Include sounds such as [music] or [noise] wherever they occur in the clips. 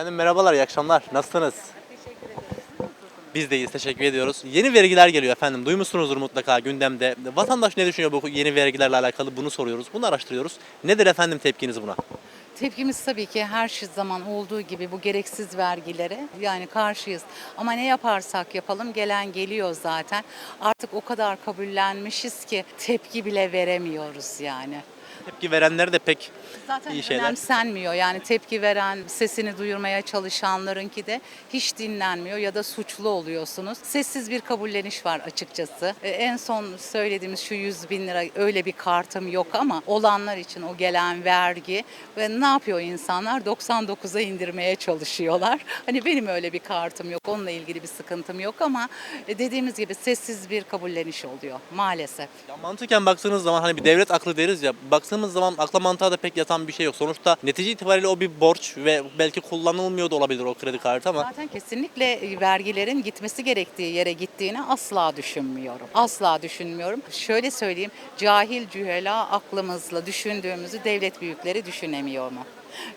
Efendim merhabalar, iyi akşamlar. Nasılsınız? Biz de iyiyiz, teşekkür ediyoruz. Yeni vergiler geliyor efendim. Duymuşsunuzdur mutlaka gündemde. Vatandaş ne düşünüyor bu yeni vergilerle alakalı bunu soruyoruz. Bunu araştırıyoruz. Nedir efendim tepkiniz buna? Tepkimiz tabii ki her şey zaman olduğu gibi bu gereksiz vergilere yani karşıyız. Ama ne yaparsak yapalım gelen geliyor zaten. Artık o kadar kabullenmişiz ki tepki bile veremiyoruz yani. Tepki verenler de pek Zaten iyi şeyler. önemsenmiyor. Yani tepki veren, sesini duyurmaya çalışanlarınki de hiç dinlenmiyor ya da suçlu oluyorsunuz. Sessiz bir kabulleniş var açıkçası. E, en son söylediğimiz şu 100 bin lira öyle bir kartım yok ama olanlar için o gelen vergi ve ne yapıyor insanlar? 99'a indirmeye çalışıyorlar. Hani benim öyle bir kartım yok, onunla ilgili bir sıkıntım yok ama e, dediğimiz gibi sessiz bir kabulleniş oluyor maalesef. Ya mantıken baktığınız zaman hani bir devlet aklı deriz ya baktığımız zaman akla mantığa da pek yatan bir şey yok. Sonuçta netice itibariyle o bir borç ve belki kullanılmıyor da olabilir o kredi kartı ama Zaten kesinlikle vergilerin gitmesi gerektiği yere gittiğini asla düşünmüyorum. Asla düşünmüyorum. Şöyle söyleyeyim, cahil cühela aklımızla düşündüğümüzü devlet büyükleri düşünemiyor mu?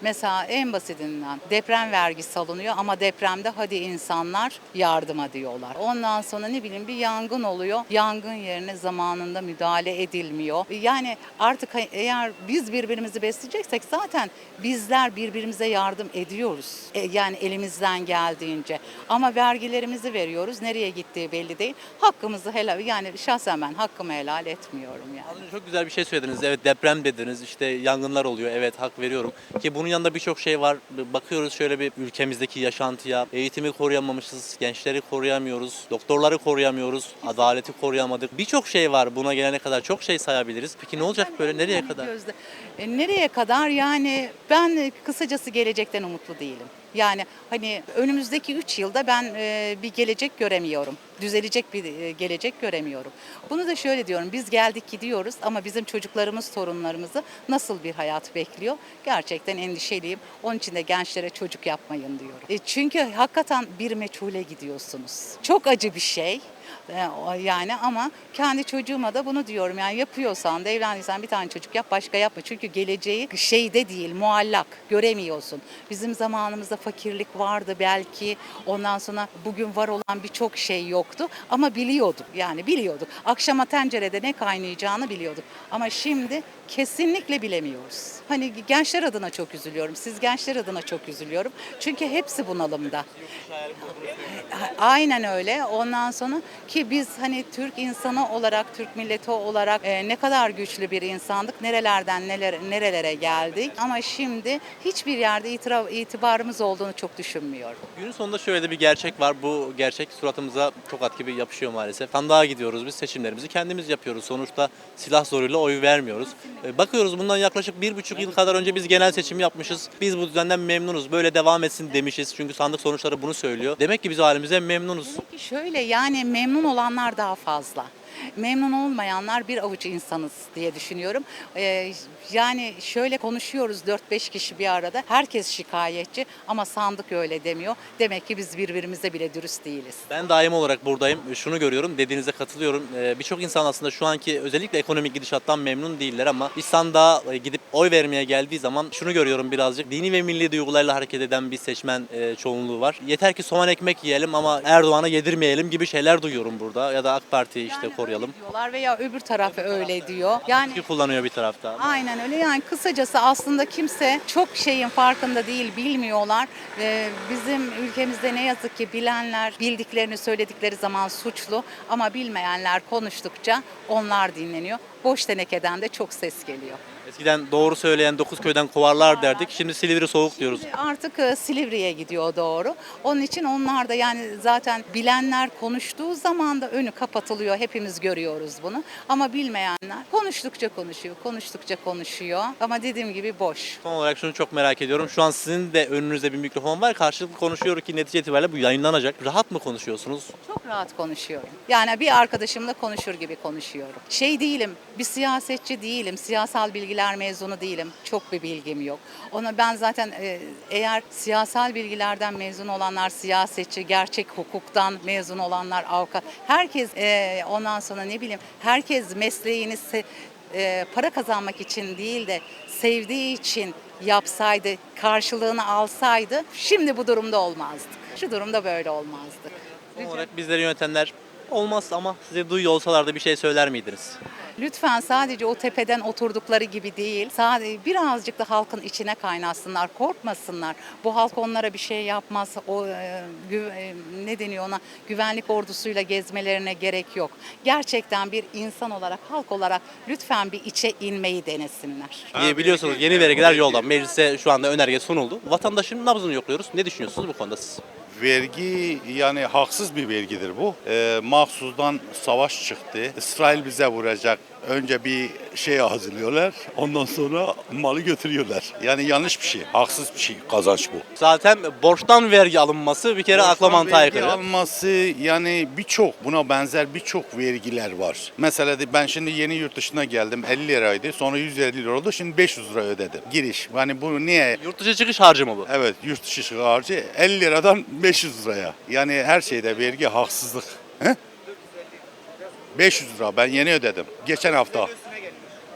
Mesela en basitinden deprem vergisi alınıyor ama depremde hadi insanlar yardıma diyorlar. Ondan sonra ne bileyim bir yangın oluyor. Yangın yerine zamanında müdahale edilmiyor. Yani artık eğer biz birbirimizi besleyeceksek zaten bizler birbirimize yardım ediyoruz. E, yani elimizden geldiğince. Ama vergilerimizi veriyoruz. Nereye gittiği belli değil. Hakkımızı helal yani şahsen ben hakkımı helal etmiyorum yani. Çok güzel bir şey söylediniz. Evet deprem dediniz. işte yangınlar oluyor. Evet hak veriyorum. Ki bunun yanında birçok şey var. Bakıyoruz şöyle bir ülkemizdeki yaşantıya. Eğitimi koruyamamışız. Gençleri koruyamıyoruz. Doktorları koruyamıyoruz. Adaleti koruyamadık. Birçok şey var buna gelene kadar. Çok şey sayabiliriz. Peki ne olacak böyle? Nereye kadar? Gözde, e, nereye kadar yani ben e, kısacası gelecekten umutlu değilim. Yani hani önümüzdeki 3 yılda ben e, bir gelecek göremiyorum. Düzelecek bir e, gelecek göremiyorum. Bunu da şöyle diyorum. Biz geldik gidiyoruz ama bizim çocuklarımız, torunlarımızı nasıl bir hayat bekliyor? Gerçekten endişeliyim. Onun için de gençlere çocuk yapmayın diyorum. E, çünkü hakikaten bir meçhule gidiyorsunuz. Çok acı bir şey. E, Yani ama kendi çocuğuma da bunu diyorum. Yani yapıyorsan da evlendiysen bir tane çocuk yap başka yapma. Çünkü geleceği şeyde değil muallak göremiyorsun. Bizim zamanımızda fakirlik vardı belki. Ondan sonra bugün var olan birçok şey yoktu. Ama biliyorduk yani biliyorduk. Akşama tencerede ne kaynayacağını biliyorduk. Ama şimdi kesinlikle bilemiyoruz. Hani gençler adına çok üzülüyorum. Siz gençler adına çok üzülüyorum. Çünkü hepsi bunalımda. Aynen öyle. Ondan sonra ki biz hani Türk insanı olarak, Türk milleti olarak e, ne kadar güçlü bir insandık. Nerelerden neler, nerelere geldik. Ama şimdi hiçbir yerde itira- itibarımız olduğunu çok düşünmüyorum. Günün sonunda şöyle de bir gerçek var. Bu gerçek suratımıza tokat gibi yapışıyor maalesef. Sandığa gidiyoruz biz seçimlerimizi kendimiz yapıyoruz. Sonuçta silah zoruyla oy vermiyoruz. Ee, Bakıyoruz bundan yaklaşık bir buçuk yıl kadar önce biz genel seçim yapmışız. Biz bu düzenden memnunuz. Böyle devam etsin demişiz. Çünkü sandık sonuçları bunu söylüyor. Demek ki biz halimize memnunuz. Peki şöyle yani memnun olanlar daha fazla. Memnun olmayanlar bir avuç insanız diye düşünüyorum. Ee, yani şöyle konuşuyoruz 4-5 kişi bir arada. Herkes şikayetçi ama sandık öyle demiyor. Demek ki biz birbirimize bile dürüst değiliz. Ben daim olarak buradayım. Şunu görüyorum, dediğinize katılıyorum. Ee, Birçok insan aslında şu anki özellikle ekonomik gidişattan memnun değiller ama bir sandığa e, gidip oy vermeye geldiği zaman şunu görüyorum birazcık. Dini ve milli duygularla hareket eden bir seçmen e, çoğunluğu var. Yeter ki soğan ekmek yiyelim ama Erdoğan'a yedirmeyelim gibi şeyler duyuyorum burada. Ya da AK Parti'yi işte Yani koruyalım. diyorlar veya öbür tarafı öyle diyor. Yani Ki kullanıyor bir tarafta. Aynen öyle yani kısacası aslında kimse çok şeyin farkında değil bilmiyorlar. Ee, bizim ülkemizde ne yazık ki bilenler bildiklerini söyledikleri zaman suçlu ama bilmeyenler konuştukça onlar dinleniyor. Boş tenekeden de çok ses geliyor. Eskiden doğru söyleyen dokuz köyden kovarlar derdik. Şimdi Silivri soğuk diyoruz. Şimdi Artık e, Silivri'ye gidiyor doğru. Onun için onlar da yani zaten bilenler konuştuğu zaman da önü kapatılıyor. Hepimiz görüyoruz bunu. Ama bilmeyenler konuştukça konuşuyor, konuştukça konuşuyor. Ama dediğim gibi boş. Son olarak şunu çok merak ediyorum. Şu an sizin de önünüzde bir mikrofon var. Karşılıklı konuşuyor ki netice itibariyle bu yayınlanacak. Rahat mı konuşuyorsunuz? Çok rahat konuşuyorum. Yani bir arkadaşımla konuşur gibi konuşuyorum. Şey değilim, bir siyasetçi değilim, siyasal bilgiler mezunu değilim. Çok bir bilgim yok. Ona ben zaten e, eğer siyasal bilgilerden mezun olanlar siyasetçi, gerçek hukuktan mezun olanlar avukat, herkes e, ondan sonra ne bileyim, herkes mesleğini se- e, para kazanmak için değil de sevdiği için yapsaydı, karşılığını alsaydı şimdi bu durumda olmazdık. Şu durumda böyle olmazdık. Son olarak bizleri yönetenler olmaz ama size duyuyor olsalar da bir şey söyler miydiniz? Lütfen sadece o tepeden oturdukları gibi değil, sadece birazcık da halkın içine kaynaşsınlar, korkmasınlar. Bu halk onlara bir şey yapmaz. O e, e, ne deniyor ona? Güvenlik ordusuyla gezmelerine gerek yok. Gerçekten bir insan olarak, halk olarak lütfen bir içe inmeyi denesinler. Ee, biliyorsunuz yeni vergiler yolda. Meclise şu anda önerge sunuldu. Vatandaşın nabzını yokluyoruz. Ne düşünüyorsunuz bu konuda siz? Vergi yani haksız bir vergidir bu. Ee, mahsusdan savaş çıktı. İsrail bize vuracak. Önce bir şey hazırlıyorlar. Ondan sonra malı götürüyorlar. Yani yanlış bir şey. Haksız bir şey. Kazanç bu. Zaten borçtan vergi alınması bir kere akla mantığa vergi aykırı. alması yani birçok buna benzer birçok vergiler var. Mesela de ben şimdi yeni yurt dışına geldim 50 liraydı sonra 150 lira oldu şimdi 500 lira ödedim. Giriş yani bu niye? Yurt dışı çıkış harcı mı bu? Evet yurt dışı harcı 50 liradan 500 liraya. Yani her şeyde vergi haksızlık. He? 500 lira ben yeni ödedim. Geçen hafta.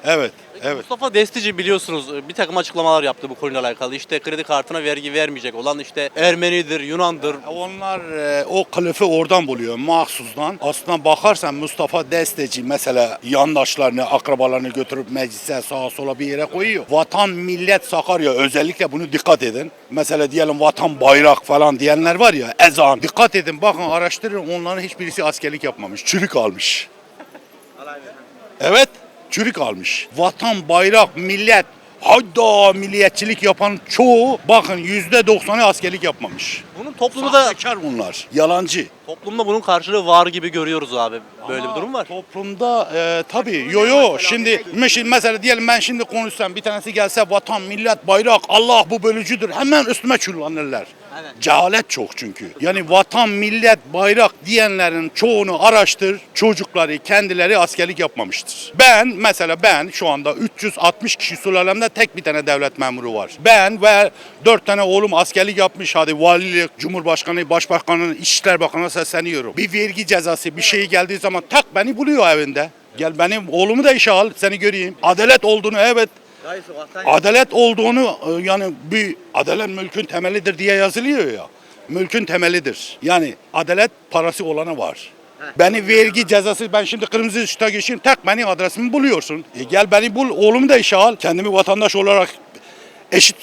Evet, evet. Mustafa Destici biliyorsunuz bir takım açıklamalar yaptı bu konuyla alakalı. İşte kredi kartına vergi vermeyecek olan işte Ermenidir, Yunan'dır. Onlar e, o kılıfı oradan buluyor mahsusdan. Aslına bakarsan Mustafa Desteci mesela yandaşlarını, akrabalarını götürüp meclise sağa sola bir yere koyuyor. Vatan, millet Sakarya özellikle bunu dikkat edin. Mesela diyelim vatan, bayrak falan diyenler var ya ezan. Dikkat edin bakın araştırın onların hiçbirisi askerlik yapmamış. Çürük almış. Evet, çürük almış. Vatan, bayrak, millet, hayda milliyetçilik yapan çoğu bakın yüzde doksanı askerlik yapmamış. Bunun toplumda da Sahtekar bunlar. Yalancı. toplumda bunun karşılığı var gibi görüyoruz abi. Böyle bir durum var. Toplumda e, tabii yo yo şimdi meşil mesela diyelim ben şimdi konuşsam bir tanesi gelse vatan, millet, bayrak, Allah bu bölücüdür. Hemen üstüme çullanırlar. Aynen. Cehalet çok çünkü. Yani vatan, millet, bayrak diyenlerin çoğunu araştır. Çocukları kendileri askerlik yapmamıştır. Ben mesela ben şu anda 360 kişi sülalemde tek bir tane devlet memuru var. Ben ve 4 tane oğlum askerlik yapmış. Hadi valilik, cumhurbaşkanı, başbakanı, İçişler Bakanı'na sesleniyorum. Bir vergi cezası bir şey geldiği zaman tak beni buluyor evinde. Gel benim oğlumu da işe al seni göreyim. Adalet olduğunu evet Adalet olduğunu e, yani bir adalet mülkün temelidir diye yazılıyor ya. Mülkün temelidir. Yani adalet parası olana var. Beni vergi cezası ben şimdi kırmızı ışıkta geçeyim tak beni adresimi buluyorsun. E gel beni bul oğlumu da işe al. Kendimi vatandaş olarak eşit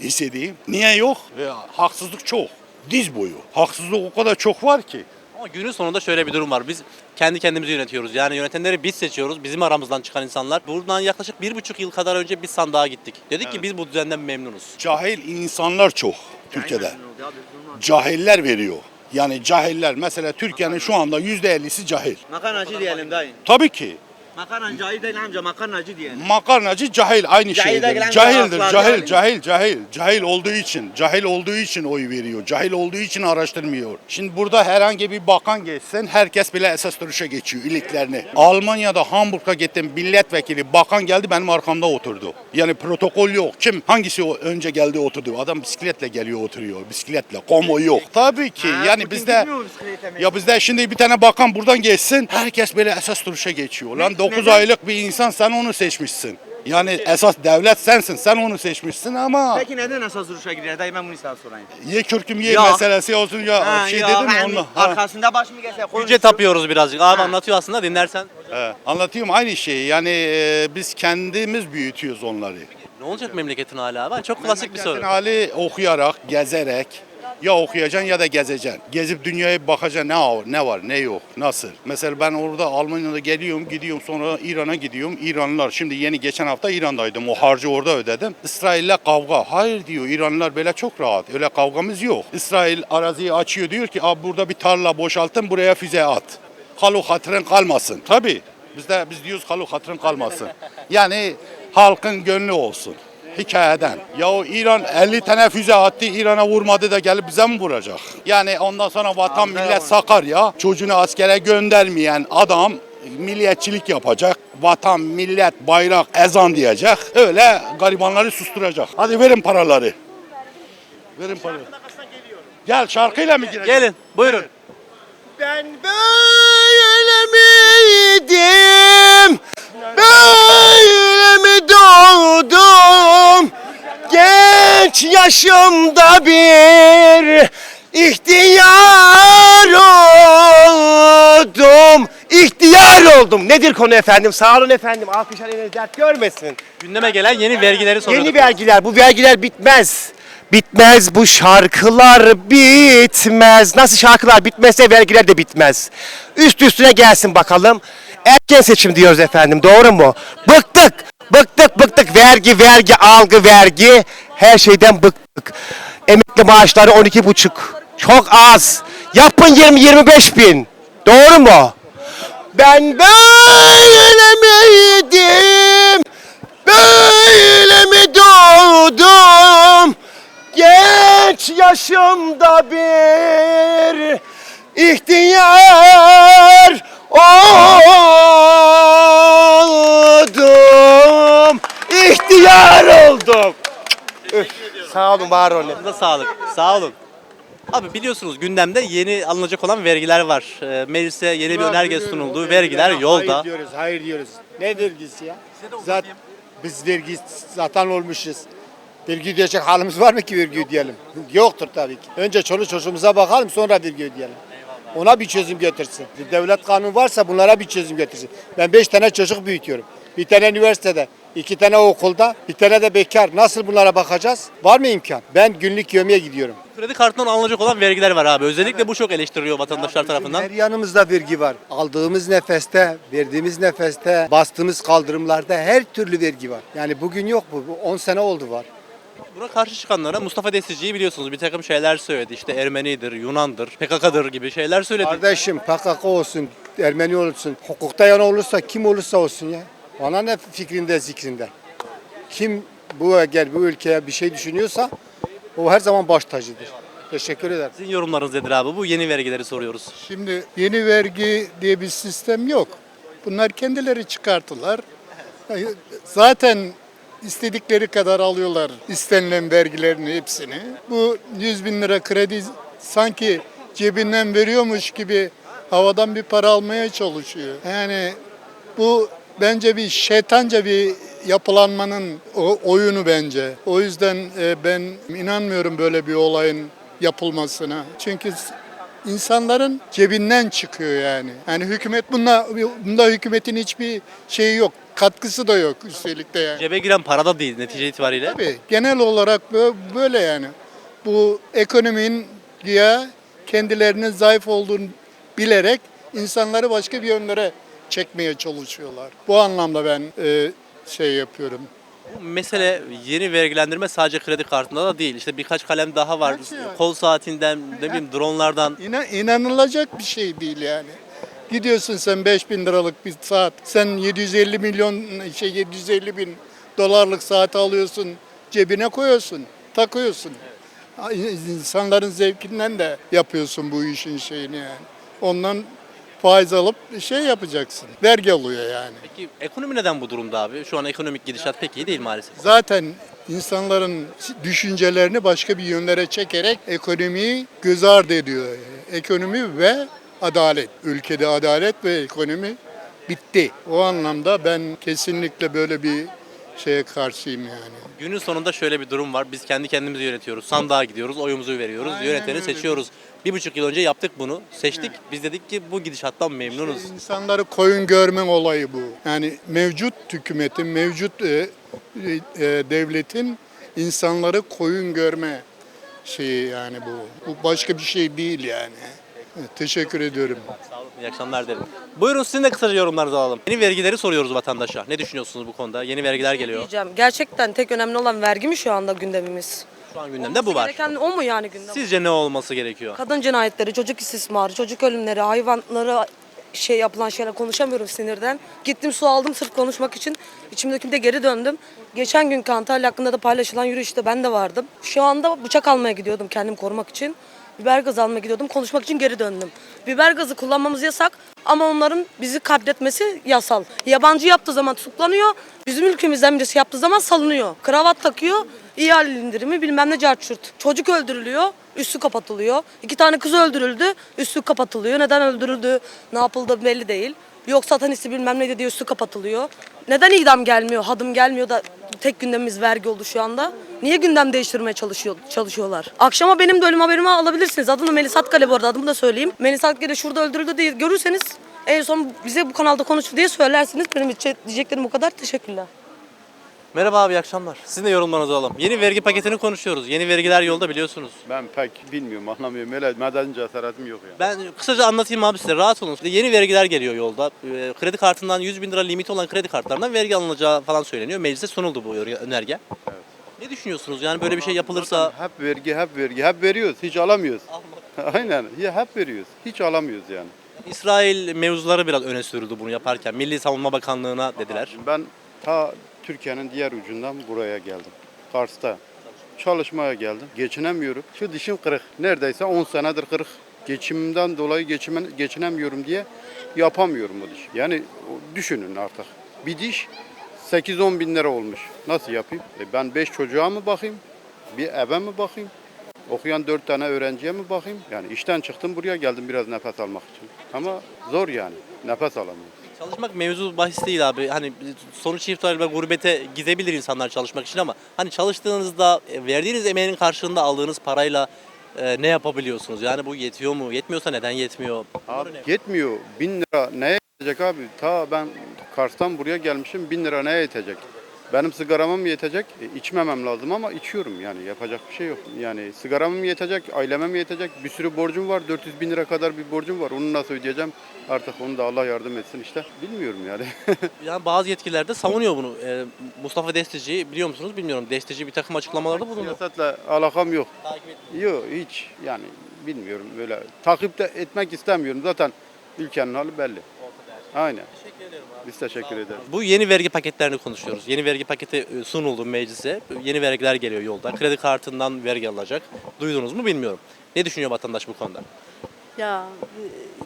hissedeyim. Niye yok? E, haksızlık çok. Diz boyu. Haksızlık o kadar çok var ki. Ama günün sonunda şöyle bir durum var. Biz kendi kendimizi yönetiyoruz. Yani yönetenleri biz seçiyoruz. Bizim aramızdan çıkan insanlar. Buradan yaklaşık bir buçuk yıl kadar önce bir sandığa gittik. Dedik ki biz bu düzenden memnunuz. Cahil insanlar çok Türkiye'de. Cahiller veriyor. Yani cahiller mesela Türkiye'nin şu anda yüzde ellisi cahil. Makarnacı diyelim dayı. Tabii ki. Makarnacı cahil değil amca makarnacı diyelim. Makarnacı cahil aynı Cahil şeydir. gelen Cahildir, cahil, cahil, cahil. Cahil olduğu için, cahil olduğu için oy veriyor. Cahil olduğu için araştırmıyor. Şimdi burada herhangi bir bakan geçsin, herkes bile esas duruşa geçiyor iliklerini. Almanya'da Hamburg'a gittim, milletvekili, bakan geldi benim arkamda oturdu. Yani protokol yok. Kim, hangisi o önce geldi oturdu? Adam bisikletle geliyor oturuyor, bisikletle. Konvoy yok. Tabii ki. Ha, yani Putin bizde gitmiyor mu bisiklete mi? ya bizde şimdi bir tane bakan buradan geçsin, herkes böyle esas duruşa geçiyor. Lan 9 neden? aylık bir insan sen onu seçmişsin. Yani esas devlet sensin, sen onu seçmişsin ama Peki neden esas duruşa gidiyor dayı ben bunu sana sorayım. ye kürküm ye Yok. meselesi olsun ya Ha, şey yok, dedim yani onu. Ha. Arkasında baş mı gelse Yüce tapıyoruz birazcık. Abi Ha. anlatıyor aslında dinlersen. He, anlatıyorum aynı şeyi. Yani e, biz kendimiz büyütüyoruz onları. Ne olacak memleketin hali abi? Çok klasik bir soru. Memleketin hali okuyarak, gezerek ya okuyacaksın ya da gezeceksin. Gezip dünyaya bakacaksın ne var, ne var, ne yok, nasıl. Mesela ben orada Almanya'da geliyorum, gidiyorum sonra İran'a gidiyorum. İranlılar şimdi yeni geçen hafta İran'daydım. O harcı orada ödedim. İsrail'le kavga. Hayır diyor İranlılar böyle çok rahat. Öyle kavgamız yok. İsrail araziyi açıyor diyor ki abi burada bir tarla boşaltın buraya füze at. Halu hatırın kalmasın. Tabii. Biz de biz diyoruz halu hatırın kalmasın. Yani halkın gönlü olsun hikayeden. Ya o İran 50 tane füze attı İran'a vurmadı da gelip bize mi vuracak? Yani ondan sonra vatan millet sakar ya. Çocuğunu askere göndermeyen adam milliyetçilik yapacak. Vatan, millet, bayrak, ezan diyecek. Öyle garibanları susturacak. Hadi verin paraları. Verin paraları. Gel şarkıyla mı gireceksin? Gelin buyurun. Ben böyle miydim? Böyle mi doğdum? Genç yaşımda bir ihtiyar oldum. İhtiyar oldum. Nedir konu efendim? Sağ olun efendim. Alkışlar eliniz dert görmesin. Gündeme gelen yeni vergileri soruyoruz. Yeni vergiler. Bu vergiler bitmez. Bitmez bu şarkılar bitmez. Nasıl şarkılar bitmezse vergiler de bitmez. Üst üstüne gelsin bakalım. Erken seçim diyoruz efendim. Doğru mu? Bıktık. Bıktık bıktık. Vergi vergi algı vergi. Her şeyden bıktık. Emekli maaşları 12 buçuk. Çok az. Yapın 20-25 bin. Doğru mu? Ben böyle miydim? Böyle mi doğdum? Genç yaşımda bir ihtiyar oldum. İhtiyar oldum. Üf, Sağ olun, var olun. Ağzınıza sağlık. Sağ olun. Abi biliyorsunuz gündemde yeni alınacak olan vergiler var. Ee, Meclise yeni bir önerge sunuldu. Vergiler yolda. Hayır diyoruz, hayır diyoruz. Ne vergisi ya? Zaten biz vergi zaten olmuşuz. Vergi ödeyecek halimiz var mı ki vergi ödeyelim? Yoktur tabii ki. Önce çoluk çocuğumuza bakalım sonra vergi ödeyelim. Ona bir çözüm getirsin. Devlet kanunu varsa bunlara bir çözüm getirsin. Ben beş tane çocuk büyütüyorum. Bir tane üniversitede, iki tane okulda, bir tane de bekar. Nasıl bunlara bakacağız? Var mı imkan? Ben günlük yemeğe gidiyorum. Kredi kartından alınacak olan vergiler var abi. Özellikle bu çok eleştiriliyor vatandaşlar tarafından. Her yanımızda vergi var. Aldığımız nefeste, verdiğimiz nefeste, bastığımız kaldırımlarda her türlü vergi var. Yani bugün yok. Bu 10 sene oldu var. Buna karşı çıkanlara Mustafa Destici'yi biliyorsunuz bir takım şeyler söyledi. İşte Ermenidir, Yunan'dır, PKK'dır gibi şeyler söyledi. Kardeşim PKK olsun, Ermeni olsun, hukukta yana olursa kim olursa olsun ya. Bana ne fikrinde zikrinde. Kim bu eğer bu ülkeye bir şey düşünüyorsa o her zaman baş tacıdır. Teşekkür ederim. Sizin yorumlarınız nedir abi? Bu yeni vergileri soruyoruz. Şimdi yeni vergi diye bir sistem yok. Bunlar kendileri çıkarttılar. [laughs] Zaten istedikleri kadar alıyorlar istenilen vergilerin hepsini. Bu 100 bin lira kredi sanki cebinden veriyormuş gibi havadan bir para almaya çalışıyor. Yani bu bence bir şeytanca bir yapılanmanın oyunu bence. O yüzden e, ben inanmıyorum böyle bir olayın yapılmasına. Çünkü insanların cebinden çıkıyor yani. Yani hükümet bunda bunda hükümetin hiçbir şeyi yok. Katkısı da yok üstelik de yani. Cebe giren para da değil netice itibariyle. Tabii genel olarak bö- böyle yani. Bu ekonominin ya kendilerinin zayıf olduğunu bilerek insanları başka bir yönlere çekmeye çalışıyorlar. Bu anlamda ben e, şey yapıyorum. Bu mesele yeni vergilendirme sadece kredi kartında da değil. İşte birkaç kalem daha var. Şey var. Kol saatinden, ne bileyim dronlardan. İna, inanılacak bir şey değil yani. Gidiyorsun sen 5000 liralık bir saat. Sen 750 milyon şey 750 bin dolarlık saati alıyorsun. Cebine koyuyorsun. Takıyorsun. İnsanların zevkinden de yapıyorsun bu işin şeyini yani. Ondan faiz alıp şey yapacaksın. Vergi alıyor yani. Peki ekonomi neden bu durumda abi? Şu an ekonomik gidişat pek iyi değil maalesef. Zaten insanların düşüncelerini başka bir yönlere çekerek ekonomiyi göz ardı ediyor. Ekonomi ve adalet. Ülkede adalet ve ekonomi bitti. O anlamda ben kesinlikle böyle bir şeye karşıyım yani. Günün sonunda şöyle bir durum var. Biz kendi kendimizi yönetiyoruz. Sandığa gidiyoruz, oyumuzu veriyoruz, Aynen yöneteni öyle. seçiyoruz. Bir buçuk yıl önce yaptık bunu, seçtik. Biz dedik ki bu gidişattan memnunuz. İnsanları koyun görme olayı bu. Yani mevcut hükümetin, mevcut e, e, devletin insanları koyun görme şeyi yani bu. Bu başka bir şey değil yani. Evet, teşekkür ediyorum. Sağ olun, iyi akşamlar derim. Buyurun sizin de kısaca yorumlarınızı alalım. Yeni vergileri soruyoruz vatandaşa. Ne düşünüyorsunuz bu konuda? Yeni vergiler geliyor. Diyeceğim. Gerçekten tek önemli olan vergi mi şu anda gündemimiz? Şu an gündemde bu var. Gereken o mu yani gündem? Sizce ne olması gerekiyor? Kadın cinayetleri, çocuk istismarı, çocuk ölümleri, hayvanlara şey yapılan şeyler konuşamıyorum sinirden. Gittim su aldım sırf konuşmak için. İçimdeki de geri döndüm. Geçen gün Antalya hakkında da paylaşılan yürüyüşte ben de vardım. Şu anda bıçak almaya gidiyordum kendimi korumak için. Biber gazı almaya gidiyordum. Konuşmak için geri döndüm. Biber gazı kullanmamız yasak ama onların bizi katletmesi yasal. Yabancı yaptığı zaman tutuklanıyor. Bizim ülkemizden birisi yaptığı zaman salınıyor. Kravat takıyor. ihale indirimi bilmem ne carçurt. Çocuk öldürülüyor. Üstü kapatılıyor. İki tane kız öldürüldü. Üstü kapatılıyor. Neden öldürüldü, ne yapıldı belli değil. Yok satanisi bilmem ne diye üstü kapatılıyor. Neden idam gelmiyor, hadım gelmiyor da tek gündemimiz vergi oldu şu anda? Niye gündem değiştirmeye çalışıyor, çalışıyorlar? Akşama benim de ölüm haberimi alabilirsiniz. Adım da Melis Atkale bu arada adımı da söyleyeyim. Melis Atkale şurada öldürüldü diye görürseniz en son bize bu kanalda konuştu diye söylersiniz. Benim diyeceklerim bu kadar. Teşekkürler. Merhaba abi iyi akşamlar. Sizin de yorumlarınızı alalım. Yeni vergi paketini konuşuyoruz. Yeni vergiler yolda biliyorsunuz. Ben pek bilmiyorum, anlamıyorum. Öyle meden cesaretim yok yani. Ben kısaca anlatayım abi size rahat olun. Yeni vergiler geliyor yolda. Ee, Kredi kartından 100 bin lira limiti olan kredi kartlarından vergi alınacağı falan söyleniyor. Meclise sunuldu bu önerge. Ne düşünüyorsunuz? Yani böyle bir şey yapılırsa Hep vergi, hep vergi. Hep veriyoruz, hiç alamıyoruz. [laughs] Aynen, ya hep veriyoruz. Hiç alamıyoruz yani. İsrail mevzuları biraz öne sürüldü bunu yaparken. Milli Savunma Bakanlığı'na dediler. Ben ta Türkiye'nin diğer ucundan buraya geldim. Kars'ta çalışmaya geldim. Geçinemiyorum. Şu dişim kırık. Neredeyse 10 senedir kırık. Geçimimden dolayı geçime, geçinemiyorum diye yapamıyorum bu diş. Yani düşünün artık. Bir diş 8-10 bin lira olmuş. Nasıl yapayım? E ben 5 çocuğa mı bakayım? Bir eve mi bakayım? Okuyan 4 tane öğrenciye mi bakayım? Yani işten çıktım buraya geldim biraz nefes almak için. Ama zor yani. Nefes alamıyorum. Çalışmak mevzu bahis değil abi. Hani sonuç itibariyle gurbete gidebilir insanlar çalışmak için ama hani çalıştığınızda e, verdiğiniz emeğin karşılığında aldığınız parayla e, ne yapabiliyorsunuz? Yani bu yetiyor mu? Yetmiyorsa neden yetmiyor? Abi yetmiyor. Bin lira neye yetecek abi? Ta ben Kars'tan buraya gelmişim. Bin lira neye yetecek? Benim sigarama mı yetecek? E, içmemem lazım ama içiyorum yani yapacak bir şey yok. Yani sigarama mı yetecek, aileme mi yetecek? Bir sürü borcum var. 400 bin lira kadar bir borcum var. Onu nasıl ödeyeceğim? Artık onu da Allah yardım etsin işte. Bilmiyorum yani. [laughs] Yani bazı yetkililer de savunuyor bunu. E, Mustafa Destici biliyor musunuz bilmiyorum. Destici bir takım açıklamalarda bulundu. Siyasetle alakam yok. Takip Yok hiç yani bilmiyorum böyle. Takip de etmek istemiyorum. Zaten ülkenin hali belli. Aynen. Biz teşekkür ederiz. Bu yeni vergi paketlerini konuşuyoruz. Yeni vergi paketi e, sunuldu meclise. Yeni vergiler geliyor yolda. Kredi kartından vergi alacak. Duydunuz mu bilmiyorum. Ne düşünüyor vatandaş bu konuda? Ya e,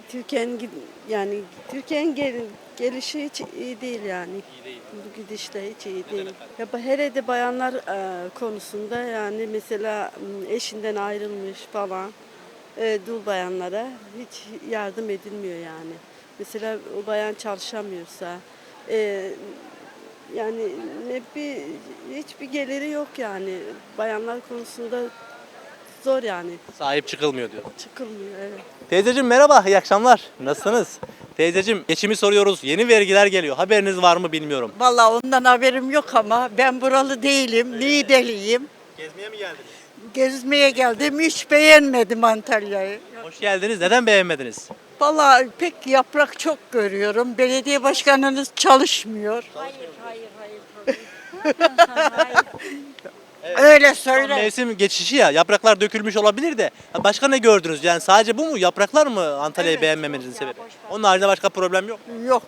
Türkiye'nin yani Türkiye'nin gel- gelişi hiç iyi değil yani. Bu gidişle hiç iyi değil. Ya hele de bayanlar e, konusunda yani mesela eşinden ayrılmış falan e, dul bayanlara hiç yardım edilmiyor yani. Mesela o bayan çalışamıyorsa e, yani ne bir hiçbir geliri yok yani. Bayanlar konusunda zor yani. Sahip çıkılmıyor diyor. Çıkılmıyor evet. Teyzeciğim merhaba, iyi akşamlar. Nasılsınız? Teyzeciğim geçimi soruyoruz. Yeni vergiler geliyor. Haberiniz var mı bilmiyorum. Vallahi ondan haberim yok ama ben buralı değilim, Niğdeliyim. Gezmeye mi geldiniz? Gezmeye geldim, hiç beğenmedim Antalya'yı. Hoş geldiniz. Neden beğenmediniz? Vallahi pek yaprak çok görüyorum. Belediye başkanınız çalışmıyor. Hayır, hayır, hayır. [laughs] Öyle söyle. Mevsim geçişi ya. Yapraklar dökülmüş olabilir de. Ha, Başka ne gördünüz? Yani sadece bu mu? Yapraklar mı Antalya'yı beğenmemenizin sebebi? Onun haricinde başka problem yok. Yok.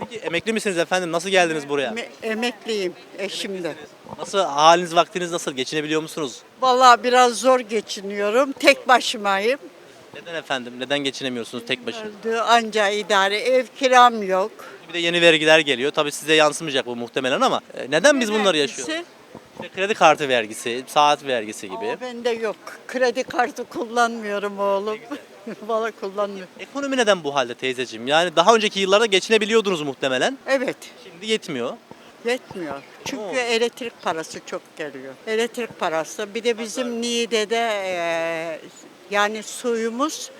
Peki emekli misiniz efendim? Nasıl geldiniz buraya? Me- emekliyim eşim de. Nasıl haliniz vaktiniz nasıl? Geçinebiliyor musunuz? Vallahi biraz zor geçiniyorum. Tek başımayım. Neden efendim? Neden geçinemiyorsunuz tek başına? Öldü anca idare. Ev kiram yok. Bir de yeni vergiler geliyor. Tabii size yansımayacak bu muhtemelen ama e, neden biz bunları yaşıyoruz? İşte kredi kartı vergisi, saat vergisi gibi. Aa, bende yok. Kredi kartı kullanmıyorum oğlum. [laughs] Vallahi kullanmıyorum. Ekonomi neden bu halde teyzeciğim? Yani daha önceki yıllarda geçinebiliyordunuz muhtemelen. Evet. Şimdi yetmiyor. Yetmiyor. Çünkü Oo. elektrik parası çok geliyor. Elektrik parası. Bir de bizim Niğde'de eee, yani suyumuz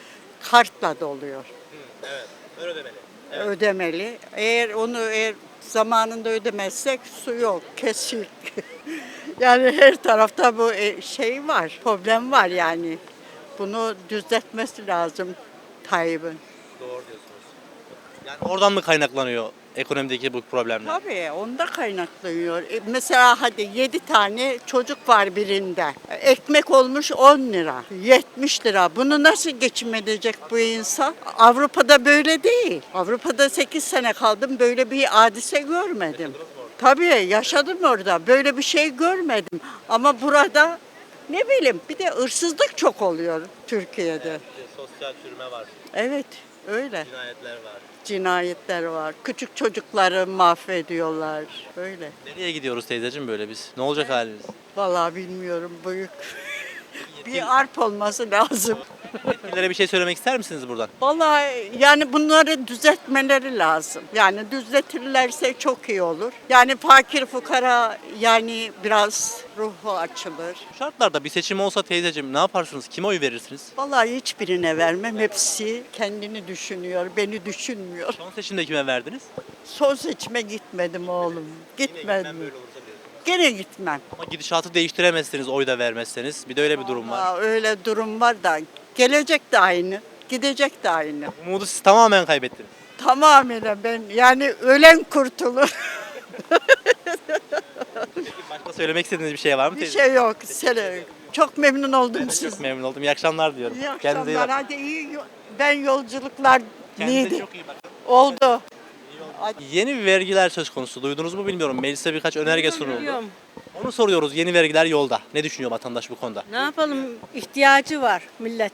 kartla doluyor. Ödemeli. Eğer onu eğer zamanında ödemezsek su yok. Kesik. [laughs] yani her tarafta bu e, şey var. Problem var yani. Bunu düzeltmesi lazım Tayyip'in. Yani oradan mı kaynaklanıyor ekonomideki bu problemler? Tabii onda kaynaklanıyor. E, mesela hadi 7 tane çocuk var birinde. Ekmek olmuş 10 lira, 70 lira. Bunu nasıl geçinmeyecek bu insan? Avrupa'da böyle değil. Avrupa'da 8 sene kaldım böyle bir hadise görmedim. Tabii yaşadım orada. Böyle bir şey görmedim. Ama burada ne bileyim bir de hırsızlık çok oluyor Türkiye'de. Sosyal çürüme var, Evet öyle. cinayetler var. Cinayetler var. Küçük çocukları mahvediyorlar. Öyle. Nereye gidiyoruz teyzeciğim böyle biz? Ne olacak halimiz? Vallahi bilmiyorum büyük. Bir arp olması lazım. Yetkililere bir şey söylemek ister misiniz buradan? Vallahi yani bunları düzeltmeleri lazım. Yani düzeltirlerse çok iyi olur. Yani fakir fukara yani biraz ruhu açılır. Bu şartlarda bir seçim olsa teyzeciğim ne yaparsınız? Kime oy verirsiniz? Vallahi hiçbirine vermem. Hepsi kendini düşünüyor, beni düşünmüyor. Son seçimde kime verdiniz? Son seçime gitmedim oğlum. Gitmedim. Gene gitmem. Ama gidişatı değiştiremezsiniz oy da vermezseniz. Bir de öyle bir durum var. Aa, öyle durum var da gelecek de aynı, gidecek de aynı. Umudu siz tamamen kaybettiniz. Tamamen ben yani ölen kurtulur. Başka söylemek istediğiniz bir şey var mı Bir teyze? şey yok. Sele. Çok memnun oldum siz. çok memnun oldum. İyi akşamlar diliyorum. İyi Kendinize iyi akşamlar. bakın. Hadi iyi. yo- Ben yolculuklar Kendinize neydi? çok iyi bakın. Oldu. Yeni vergiler söz konusu. Duydunuz mu bilmiyorum. Meclise birkaç önerge sunuldu. Onu soruyoruz. Yeni vergiler yolda. Ne düşünüyor vatandaş bu konuda? Ne yapalım? İhtiyacı var millet.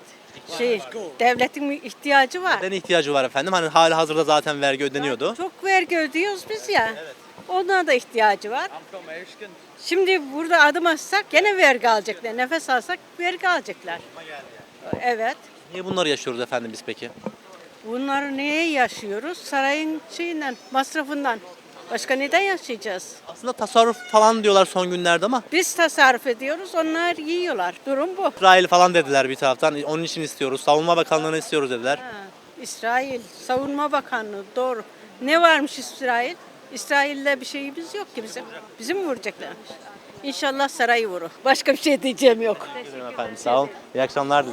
Şey, devletin ihtiyacı var. Neden ihtiyacı var efendim? Hani hali hazırda zaten vergi ödeniyordu. Çok vergi ödüyoruz biz ya. Ona da ihtiyacı var. Şimdi burada adım atsak gene vergi alacaklar. Nefes alsak vergi alacaklar. Evet. Niye bunları yaşıyoruz efendim biz peki? Bunları neye yaşıyoruz? Sarayın şeyinden, masrafından. Başka neden yaşayacağız? Aslında tasarruf falan diyorlar son günlerde ama Biz tasarruf ediyoruz, onlar yiyorlar. Durum bu. İsrail falan dediler bir taraftan. Onun için istiyoruz. Savunma Bakanlığı'nı istiyoruz dediler. Ha, İsrail, Savunma Bakanlığı doğru. Ne varmış İsrail? İsrail'de bir şeyimiz yok ki bizim. Bizim mi vuracaklarmış? İnşallah sarayı vurur. Başka bir şey diyeceğim yok. Efendim sağ olun. İyi akşamlar dilerim.